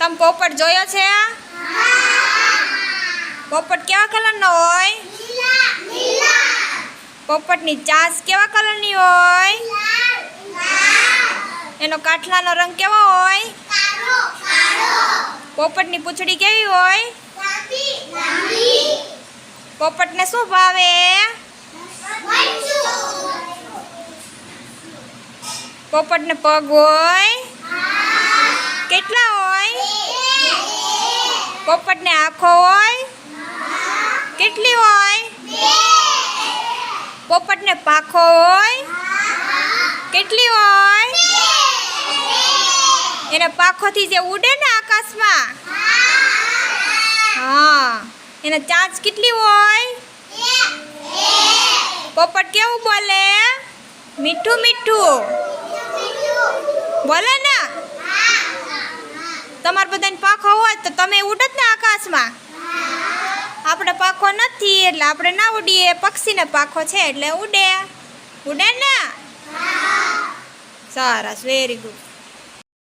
તમે પોપટ જોયો છે પોપટ કેવા કલરનો હોય? પોપટની ચાસ કેવા કલરની હોય? એનો કાઠલાનો રંગ કેવો હોય? પોપટની પૂંછડી કેવી હોય? પોપટને શું ભાવે? પોપટને પગ હોય? કેટલા પોપટને આંખો હોય? કેટલી હોય? પોપટને પાખો હોય? કેટલી હોય? એને પાખોથી જે ઉડે ને આકાશમાં? હા. એને ચાંચ કેટલી હોય? પોપટ કેવું બોલે? મીઠું મીઠું. બોલે ને? તમારે બધાને પાખો હોય તો તમે ઉડત ને આકાશમાં. આપણે પાખો નથી એટલે આપણે ના ઉડીએ. પક્ષીને પાખો છે એટલે ઉડે. ઉડે ને? સરસ વેરી ગુડ